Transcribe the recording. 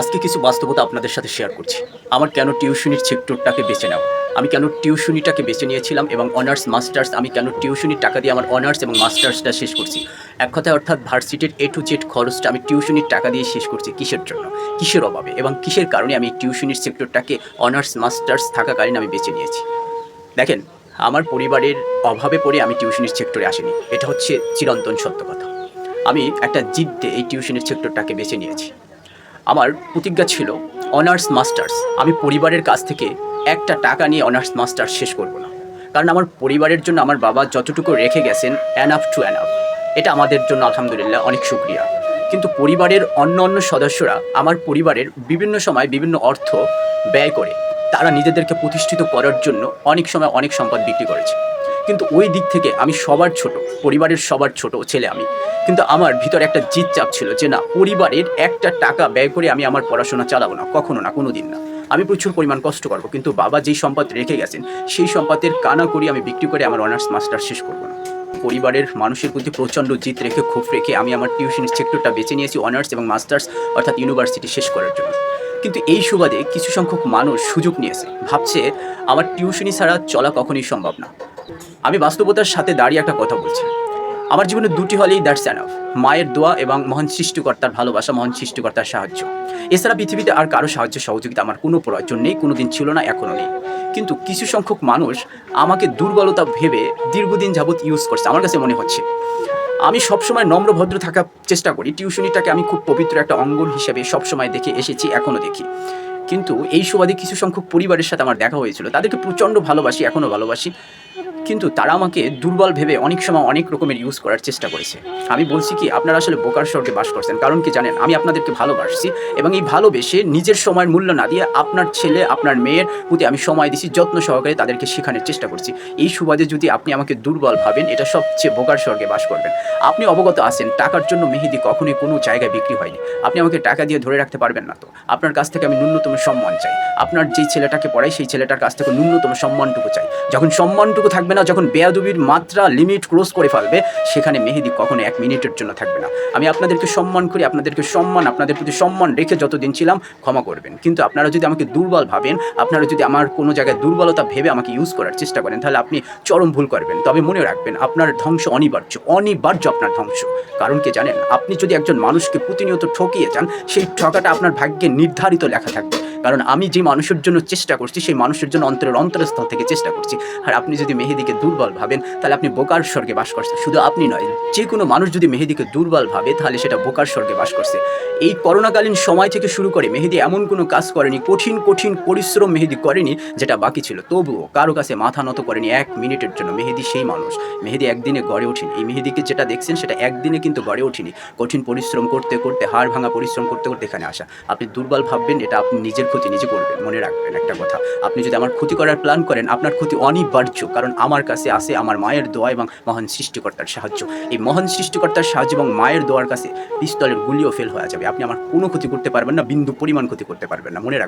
আজকে কিছু বাস্তবতা আপনাদের সাথে শেয়ার করছি। আমার কেন টিউশনির সেক্টরটাকে বেছে নেওয়া? আমি কেন টিউশনিটাকে বেছে নিয়েছিলাম এবং অনার্স মাস্টার্স আমি কেন টিউশনির টাকা দিয়ে আমার অনার্স এবং মাস্টার্সটা শেষ করছি? এক কথায় অর্থাৎ ভার্সিটির এ টু জেড খরচটা আমি টিউশনির টাকা দিয়ে শেষ করছি কিসের জন্য? কিসের অভাবে? এবং কিসের কারণে আমি টিউশনির সেক্টরটাকে অনার্স মাস্টার্স থাকাকালীন আমি বেছে নিয়েছি? দেখেন, আমার পরিবারের অভাবে পড়ে আমি টিউশনির সেক্টরে আসিনি। এটা হচ্ছে চিরন্তন সত্য কথা। আমি একটা জিদ্দে এই টিউশনির সেক্টরটাকে বেছে নিয়েছি। আমার প্রতিজ্ঞা ছিল অনার্স মাস্টার্স আমি পরিবারের কাছ থেকে একটা টাকা নিয়ে অনার্স মাস্টার্স শেষ করব না। কারণ আমার পরিবারের জন্য আমার বাবা যতটুকু রেখে গেছেন অ্যানাফ টু অ্যানাফ এটা আমাদের জন্য আলহামদুলিল্লাহ অনেক শুক্রিয়া। কিন্তু পরিবারের অন্য অন্য সদস্যরা আমার পরিবারের বিভিন্ন সময় বিভিন্ন অর্থ ব্যয় করে, তারা নিজেদেরকে প্রতিষ্ঠিত করার জন্য অনেক সময় অনেক সম্পদ বিক্রি করেছে। কিন্তু ওই দিক থেকে আমি সবার ছোট, পরিবারের সবার ছোট ছেলে আমি। কিন্তু আমার ভিতরে একটা জিত চাপ ছিল যে না, পরিবারের একটা টাকা ব্যয় করে আমি আমার পড়াশোনা চালাবো না, কখনো না কোনো দিন না। আমি প্রচুর পরিমাণ কষ্ট করব, কিন্তু বাবা যেই সম্পদ রেখে গেছেন, সেই সম্পদের কানা করি আমি বিক্রি করে আমার অনার্স মাস্টার শেষ করব না। পরিবারের মানুষের প্রতি প্রচণ্ড জিত রেখে, ক্ষোভ রেখে আমি আমার টিউশন সেক্টরটা বেছে নিয়েছি অনার্স এবং মাস্টার্স অর্থাৎ ইউনিভার্সিটি শেষ করার জন্য। কিন্তু এই সুবাদে কিছু সংখ্যক মানুষ সুযোগ নিয়েছে। ভাবছে, আমার টিউশনি ছাড়া চলা কখনোই সম্ভব না। আমি বাস্তবতার সাথে দাঁড়িয়ে একটা কথা বলছি। আমার জীবনে দুটি হলেই দ্যাটস অ্যানাফ মায়ের দোয়া এবং মহান সৃষ্টিকর্তার ভালোবাসা, মহান সৃষ্টিকর্তার সাহায্য। এছাড়া পৃথিবীতে আর কারও সাহায্য সহযোগিতা আমার কোনো প্রয়োজন নেই কোনো দিন ছিল না এখনও নেই। কিন্তু কিছু সংখ্যক মানুষ আমাকে দুর্বলতা ভেবে দীর্ঘদিন যাবৎ ইউজ করছে, আমার কাছে মনে হচ্ছে। আমি সবসময় নম্রভদ্র থাকার চেষ্টা করি। টিউশনিটাকে আমি খুব পবিত্র একটা অঙ্গন হিসেবে সবসময় দেখে এসেছি এখনও দেখি। কিন্তু এই সুবাদে কিছু সংখ্যক পরিবারের সাথে আমার দেখা হয়েছিল। তাদেরকে প্রচণ্ড ভালোবাসি এখনও ভালোবাসি। কিন্তু তারা আমাকে দুর্বল ভেবে অনেক সময় অনেক রকমের ইউজ করার চেষ্টা করেছে। আমি বলছি কি, আপনারা আসলে বোকার স্বর্গে বাস করছেন, কারণ কি জানেন, আমি আপনাদেরকে ভালোবাসছি এবং এই ভালোবেসে নিজের সময়ের মূল্য না দিয়ে আপনার ছেলে, আপনার মেয়ের প্রতি আমি সময় দিছি, যত্ন সহকারে তাদেরকে শেখানোর চেষ্টা করছি। এই সুবাদে যদি আপনি আমাকে দুর্বল ভাবেন, এটা সবচেয়ে বোকার স্বর্গে বাস করবেন। আপনি অবগত আছেন, টাকার জন্য মেহেদি কখনোই কোনো জায়গায় বিক্রি হয়নি। আপনি আমাকে টাকা দিয়ে ধরে রাখতে পারবেন না তো। আপনার কাছ থেকে আমি ন্যূনতম সম্মান চাই। আপনার যেই ছেলেটাকে পড়াই, সেই ছেলেটার কাছ থেকে ন্যূনতম সম্মানটুকু চাই। যখন সম্মানটুকু থাকবে না যখন বেয়াদুবির মাত্রা লিমিট ক্রস করে ফেলবে, সেখানে মেহেদি কখনো এক মিনিটের জন্য থাকবে না। আমি আপনাদেরকে সম্মান করি, আপনাদেরকে সম্মান, আপনাদের প্রতি সম্মান রেখে যতদিন ছিলাম ক্ষমা করবেন। কিন্তু আপনারা যদি আমাকে দুর্বল ভাবেন, আপনারা যদি আমার কোনো জায়গায় দুর্বলতা ভেবে আমাকে ইউজ করার চেষ্টা করেন, তাহলে আপনি চরম ভুল করবেন। তবে মনে রাখবেন, আপনার ধ্বংস অনিবার্য অনিবার্য আপনার ধ্বংস। কারণ কি জানেন, আপনি যদি একজন মানুষকে প্রতিনিয়ত ঠকিয়ে যান, সেই ঠকাটা আপনার ভাগ্যে নির্ধারিত লেখা থাকবে। কারণ আমি যে মানুষের জন্য চেষ্টা করছি, সেই মানুষের জন্য অন্তরের অন্তরস্থল থেকে চেষ্টা করছি। আর আপনি যদি মেহেদিকে দুর্বল ভাবেন, তাহলে আপনি বোকার স্বর্গে বাস করছেন। শুধু আপনি নয়, যে কোনো মানুষ যদি মেহেদিকে দুর্বল ভাবে, তাহলে সেটা বোকার স্বর্গে বাস করছে। এই করোনাকালীন সময় থেকে শুরু করে মেহেদি এমন কোনো কাজ করেনি, কঠিন কঠিন পরিশ্রম মেহেদি করেনি, যেটা বাকি ছিল। তবুও কারও কাছে মাথা নত করেনি এক মিনিটের জন্য। মেহেদি সেই মানুষ। মেহেদি একদিনে গড়ে ওঠেনি। এই মেহেদিকে যেটা দেখছেন, সেটা একদিনে কিন্তু গড়ে ওঠেনি। কঠিন পরিশ্রম করতে করতে, হাড় ভাঙা পরিশ্রম করতে করতে এখানে আসা। আপনি দুর্বল ভাববেন, এটা আপনি নিজের ক্ষতি নিজে করবেন মনে রাখবেন একটা কথা। আপনি যদি আমার ক্ষতি করার প্ল্যান করেন, আপনার ক্ষতি অনিবার্য, কারণ আমার কাছে আসে আমার মায়ের দোয়া এবং মহান সৃষ্টিকর্তার সাহায্য। এই মহান সৃষ্টিকর্তার সাহায্য এবং মায়ের দোয়ার কাছে পিস্তলের গুলিও ফেল হয়ে যাবে। আপনি আমার কোনো ক্ষতি করতে পারবেন না, বিন্দু পরিমাণ ক্ষতি করতে পারবেন না, মনে রাখবেন।